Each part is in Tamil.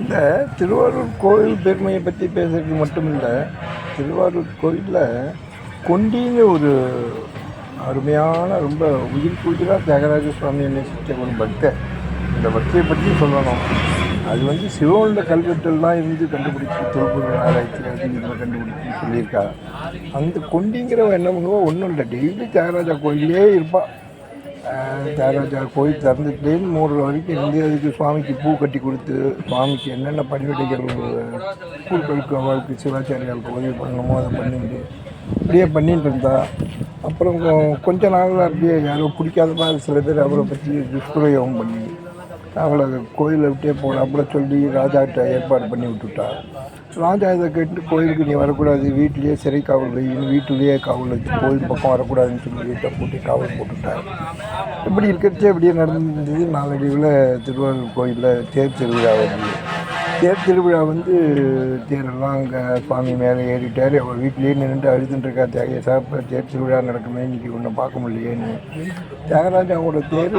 இந்த திருவாரூர் கோயில் பெருமையை பற்றி பேசுறது மட்டும் இல்லை திருவாரூர் கோயிலில் கொண்டின்னு ஒரு அருமையான ரொம்ப உயிர் குயிராக தியாகராஜ சுவாமி நேசித்த ஒரு பக்தர். இந்த பக்தியை பற்றி சொல்லணும். அது வந்து சிவனோட கல்வெட்டெல்லாம் இருந்து கண்டுபிடிச்சி தொல்பொருள் ஆராய்ச்சி அது இதில் கண்டுபிடிச்சி சொல்லியிருக்கா. அந்த கொண்டிங்கிறவன் என்ன பண்ணுவோம் ஒன்றும் இல்லை. டெய்லி தியாகராஜா கோயிலே இருப்பாள் கோயில் திறந்துட்டு மூணு வரைக்கும் இருந்து அதுக்கு சுவாமிக்கு பூ கட்டி கொடுத்து சுவாமிக்கு என்னென்ன பணிவிடைகள் பூக்களுக்கு அவளுக்கு சிவாச்சாரியாளுக்கு உதவி பண்ணணுமோ அதை பண்ணிட்டு அப்படியே பண்ணிட்டு இருந்தா. அப்புறம் கொஞ்ச நாளில் அப்படியே யாரோ பிடிக்காத மாதிரி சில பேர் அவரை பற்றி துஷ்பிரயோகம் பண்ணி அவளை கோயிலை விட்டே போனாப்புல சொல்லி ராஜாட்ட ஏற்பாடு பண்ணி விட்டுட்டா. ராஜா இதை கேட்டு கோயிலுக்கு நீ வரக்கூடாது வீட்டிலேயே சிறை காவல் வைன்னு வீட்டிலேயே காவல் வச்சு கோயில் பக்கம் வரக்கூடாதுன்னு சொல்லி வீட்டை போட்டு காவல் போட்டுட்டார் இப்படி இருக்கிறச்சே இப்படியே நடந்தது நாளடைவில் திருவாரூர் கோயிலில் தேர் திருவிழா வந்து தேர் திருவிழா வந்து தேரெல்லாம் அங்கே சுவாமி மேலே ஏறிட்டார். அவள் வீட்டிலேயே நின்றுட்டு அழுதுட்டு இருக்கா தியாக சாப்பிட தேர் திருவிழா நடக்குமே இன்னைக்கு ஒன்றும் பார்க்க முடியலையேன்னு. தியாகராஜாவோட தேர்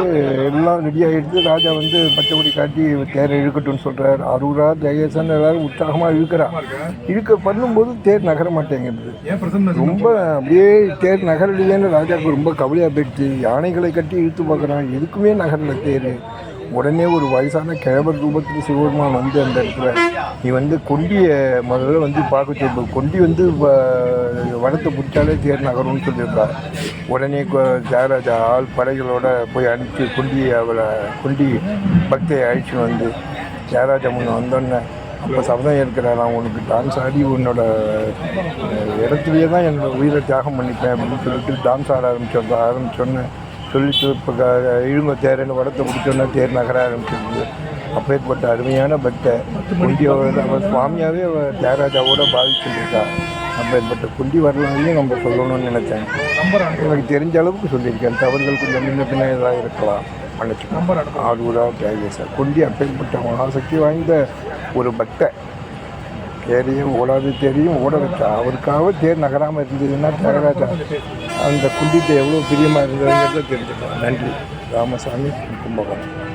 எல்லாம் ரெடி ஆகிடுது ராஜா வந்து பச்சைப்படி காட்டி தேரை இழுக்கட்டும்னு சொல்கிறார் அரூரா தியாகேசன் எல்லாரும் உற்சாகமாக இழுக்கிறா. இழுக்க பண்ணும்போது தேர் நகர மாட்டேங்குது. ரொம்ப அப்படியே தேர் நகரலையேன்னு ராஜாவுக்கு ரொம்ப கவலையாக போயிடுச்சு. யானைகளை கட்டி இழுத்து பார்க்குறான் எதுக்குமே நகரல தேர். உடனே ஒரு வயசான கிழவர் ரூபத்தில் சிவபெருமான் வந்து அந்த இடத்துல நீ வந்து கொண்டியை முதல்ல வந்து பார்க்க சொல்லு. கொண்டி வந்து வ- வனத்தை பிடிச்சாலே தேர் நகரும்னு சொல்லியிருக்கா உடனே ஜெயராஜா ஆள் படைகளோட போய் அனுப்பிச்சு கொண்டி அவளை கொண்டி பக்தியை அழிச்சுன்னு வந்து ஜெயராஜா முன்ன வந்தோடனே அப்போ சபதம் ஏற்கிறேன் நான் உனக்கு டான்ஸ் ஆடி உன்னோட இடத்துலையே தான் என்னோட உயிரை தியாகம் பண்ணிப்பேன் அப்படின்னு சொல்லிட்டு டான்ஸ் ஆட ஆரம்பிச்சோம் ஆரம்பிச்சோன்னே சொல்லிட்டு இப்போ இழுங்க தேர்னு வடத்தை பிடிச்சோன்னா தேர் நகர ஆரம்பிச்சிருது அப்பேற்பட்ட அருமையான பக்தை குண்டியோட அவர் சுவாமியாகவே அவர் தியாகராஜாவோட பாதிச்சுருக்கா அப்பேற்பட்ட குண்டி வரலாறையும் நம்ம சொல்லணும்னு நினச்சேன். எனக்கு தெரிஞ்ச அளவுக்கு சொல்லியிருக்கேன். தவறுகள் கொஞ்சம் முன்ன பின்ன இதாக இருக்கலாம். மன்னிச்சுக்கோங்க. ஆரூரா தியாகேசர் குண்டி அப்பேற்பட்ட மகாசக்தி வாய்ந்த ஒரு பக்தை. தேரையும் ஓடாது தேரையும் ஓட வச்சா அவருக்காக தேர் நகராமல் இருந்ததுன்னா தியாகராஜா அந்த குண்டிட்டு எவ்வளோ பிரியமாக இருந்ததுங்கிறத தெரிஞ்சுக்கலாம். நன்றி. ராமசாமி கும்பகோணம்.